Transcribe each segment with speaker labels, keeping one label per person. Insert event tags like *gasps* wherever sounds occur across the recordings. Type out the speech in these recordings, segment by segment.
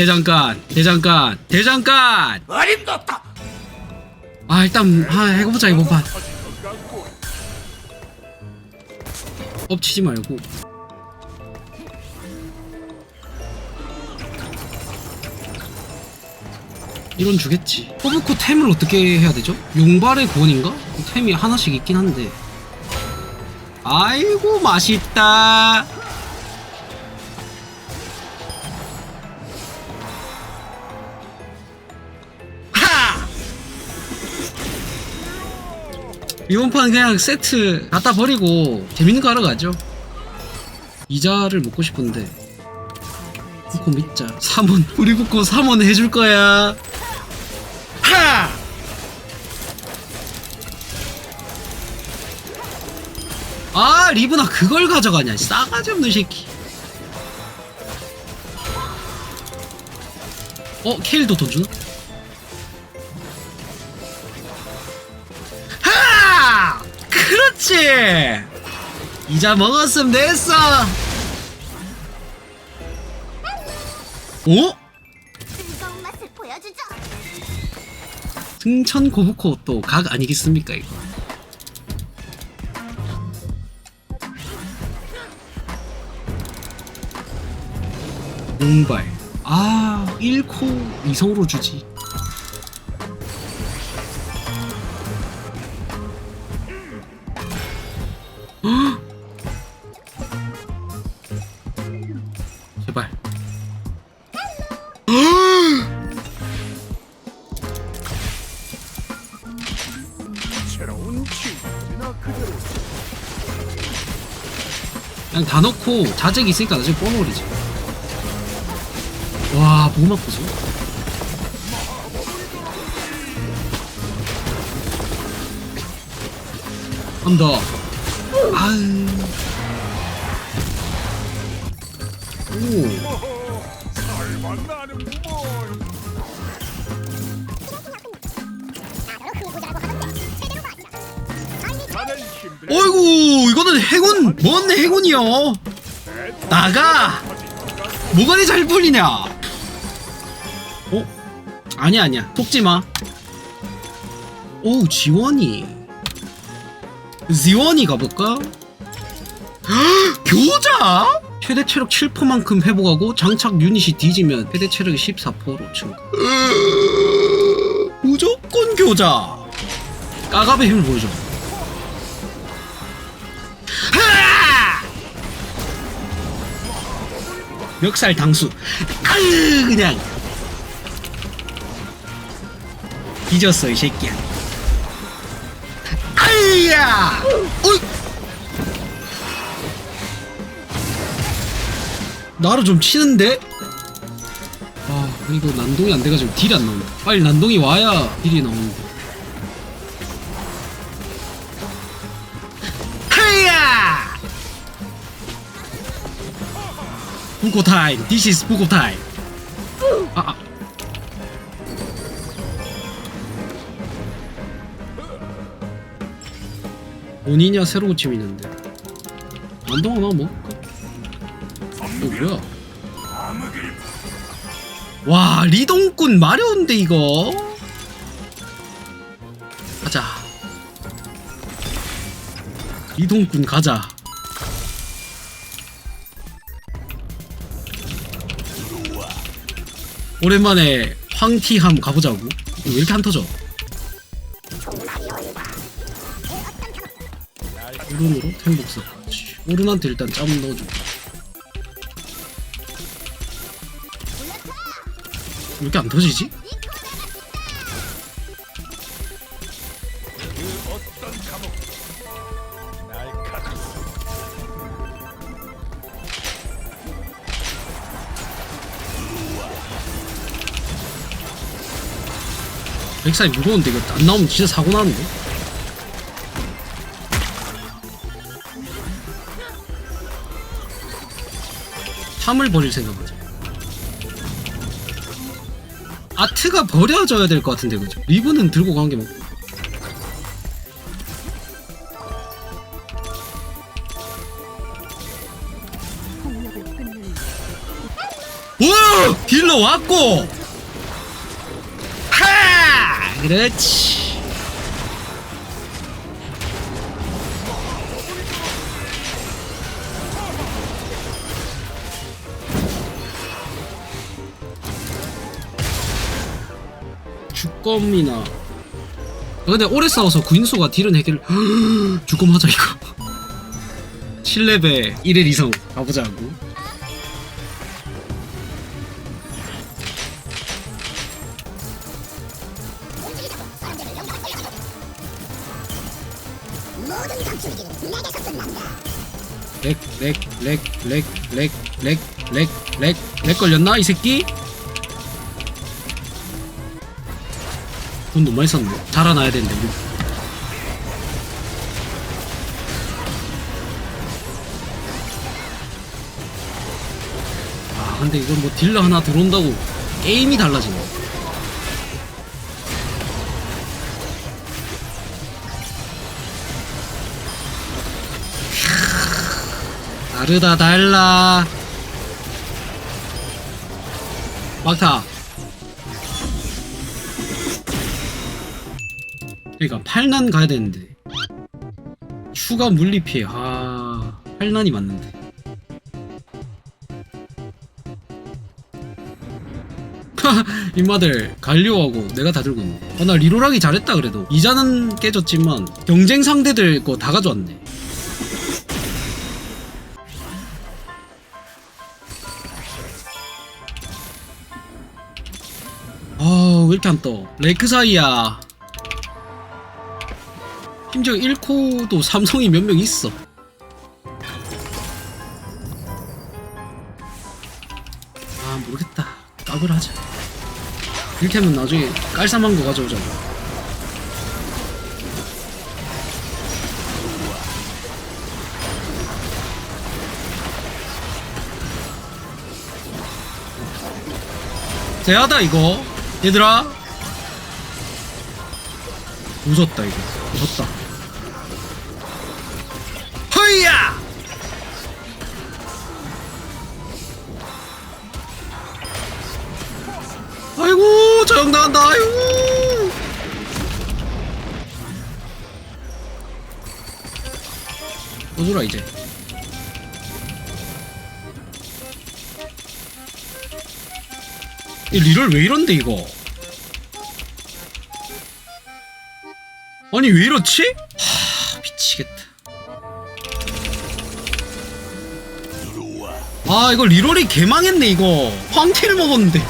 Speaker 1: 대장간 대장간 대장간
Speaker 2: 어림도 없다.
Speaker 1: 아 일단 아 해보자 이번 판 엎치지 말고 이런 주겠지 허브코 템을 어떻게 해야 되죠? 용발의 구원인가? 템이 하나씩 있긴 한데 아이고 맛있다 이번 판 그냥 세트 갖다 버리고 재밌는 거 하러 가죠. 이자를 먹고 싶은데. 후코 믿자. 3원. *laughs* 우리 후코 3원 해줄 거야. 하! 아 리브나 그걸 가져가냐 싸가지 없는 새끼. 어 케일도 돈 주나? 그렇지! 이자 먹었으면 됐어! 오?
Speaker 3: 뜨거운 맛을 보여주죠.
Speaker 1: 승천 고부코 또 각 아니겠습니까 이거 공발 아 1코 이성으로 주지 그냥 다 넣고 자잭이 있으니까 나중에 뽑아버리지. 와 보고 맞고서 한더 아유. 오
Speaker 2: 나는 힘들.
Speaker 1: 어이구 이거는 행운 뭔 행운이요 나가 뭐가 잘 풀리냐 어? 아니야 아니야 속지마 오 지원이 지원이 가볼까? 헉, *gasps* 교자? 최대 체력 7%만큼 회복하고 장착 유닛이 뒤지면 최대 체력이 14%로 증가. 으, 무조건 교자! 까갑의 힘을 보여줘. 하! 멱살 당수. 아유 그냥. 뒤졌어 이 새끼야. 아이야! 어이. 나를 좀 치는데? 아 이거 난동이 안 돼가지고 딜이 안 나온다 빨리 난동이 와야 딜이 나오는데. 하야 부고 타임. This is 부고 타임. 아, 아. 본인이야 새로 고침 있는데. 난동 먹을까? 어 뭐야 와 리동꾼 마려운데 이거? 가자. 리동꾼 가자. 오랜만에 황티함 가보자고. 왜 이렇게 안 터져? 오른으로 템복사. 오른한테 일단 짬 넣어줘 왜 이렇게 안 터지지? 백사이 무거운데 이거 안 나오면 진짜 사고 나는데? 탐을 버릴 생각하지 아트가 버려져야 될 것 같은데 그죠? 리브는 들고 간게 맞고 우와! 딜러 왔고 하 그렇지 아, 근데 오래 싸워서 구인수가 딜은 해결 *gasps* 주검 하자 이거 *laughs* 7레벨 1일 이성 가보자고
Speaker 3: 모든 감출기는 내게서 끝난다.
Speaker 1: 렉, 렉, 렉, 렉, 렉, 렉, 렉, 렉, 렉 걸렸나 이 새끼? 돈 너무 많이 썼네. 자라나야 되는데 우리. 아 근데 이건 뭐 딜러 하나 들어온다고 게임이 달라지네. 다르다 달라 막타 그러니까 8난 가야 되는데. 추가 물리 피해. 아 8난이 맞는데. *laughs* 인마들 갈리오하고 내가 다 들고 있네. 아, 나 리롤하기 잘했다 그래도. 이자는 깨졌지만 경쟁 상대들 거 다 가져왔네. 아, 왜 이렇게 안 떠? 레이크 사이야. 심지어 1코도 삼성이 몇 명 있어. 아, 모르겠다. 까불 하자. 이렇게 하면 나중에 깔쌈한 거 가져오잖아. 대하다 이거 얘들아 무섭다 이거 무섭다 허이야! 아이고 저형 나간다. 아이고. 오주라 이제? 이 리롤 왜 이런데 이거? 아니 왜 이렇지? 하 미치겠다 아 이거 리롤이 개망했네 이거. 황태를 먹었는데.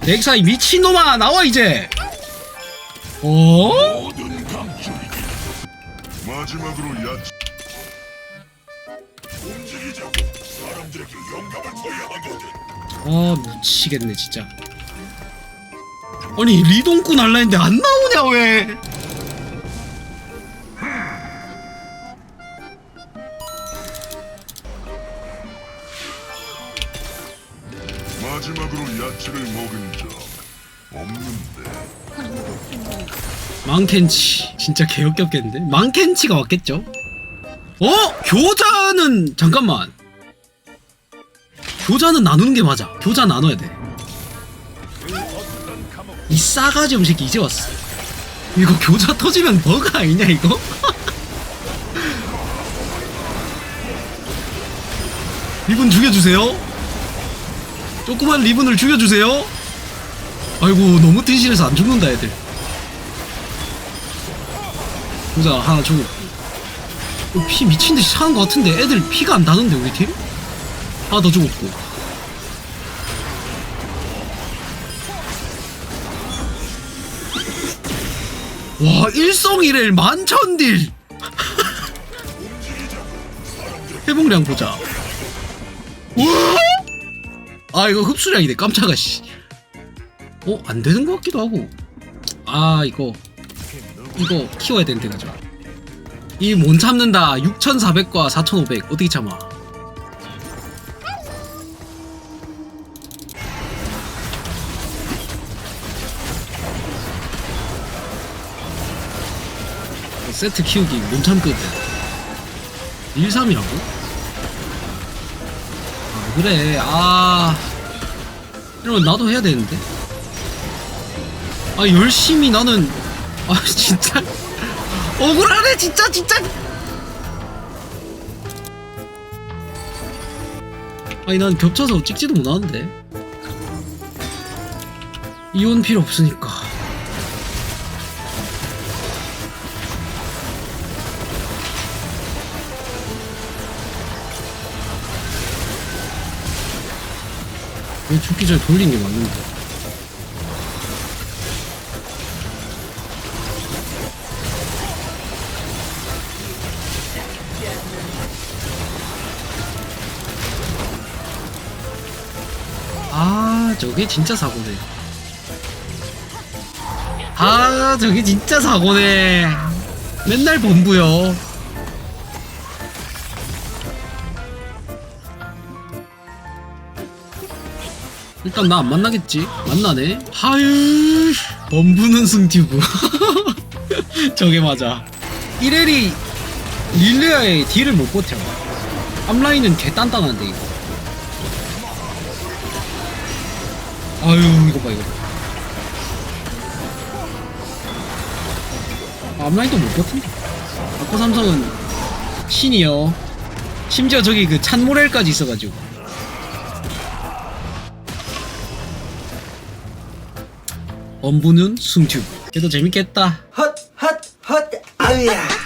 Speaker 1: 넥사이 미친놈아 나와 이제. 어?
Speaker 4: 마지막으로 야채 움직이자고. 사람들에게 영감을 줘야 하거든
Speaker 1: 아 미치겠네 진짜. 아니 리동꾼 할라 했는데 안 나오냐 왜
Speaker 4: 마지막으로 야채를 먹은 적 없는데.
Speaker 1: 망켄치. 진짜 개역겹겠는데? 망켄치가 왔겠죠? 어? 교자는 잠깐만. 교자는 나누는 게 맞아. 교자 나눠야 돼이 싸가지 음식이 이제 왔어. 이거 교자 터지면 버가 아니냐 이거? *laughs* 리본 죽여주세요 조그만 리본을 죽여주세요. 아이고 너무 튼실해서 안 죽는다 애들. 보자 하나 죽었고 어, 피 미친듯이 차는 것 같은데 애들 피가 안 나는데 우리 팀? 하나 더 죽었고. 와 일성이렐 만천딜! *laughs* 회복량 보자. 우와 아 이거 흡수량이네 깜짝아 씨. 어? 안 되는 것 같기도 하고. 아 이거. 이거 키워야 되는데 가져 이못 참는다. 6400과 4500 어떻게 참아? 세트 키우기 못 참거든. 13이라고? 아 그래. 아. 이러면 나도 해야 되는데? 아 열심히 나는. 아 *laughs* 진짜. 억울하네 진짜 진짜. 아니 난 겹쳐서 찍지도 못하는데. 이혼 필요 없으니까 왜 죽기 전에 돌린 게 맞는데. 아 저게 진짜 사고네. 아 저게 진짜 사고네. 맨날 본부요 일단 나 안 만나겠지? 만나네. 하유 범부는 승튜브 *laughs* 저게 맞아. 이래리 릴레아의 딜을 못 버텨. 앞라인은 개 단단한데 이거. 아유 이거 봐 이거 아, 앞라인도 못 버틴다. 아코 삼성은 신이요. 심지어 저기 그 찬모렐까지 있어가지고 엄부는 승튜브 그래도 재밌겠다.
Speaker 5: 헛, 헛, 헛, 아우야.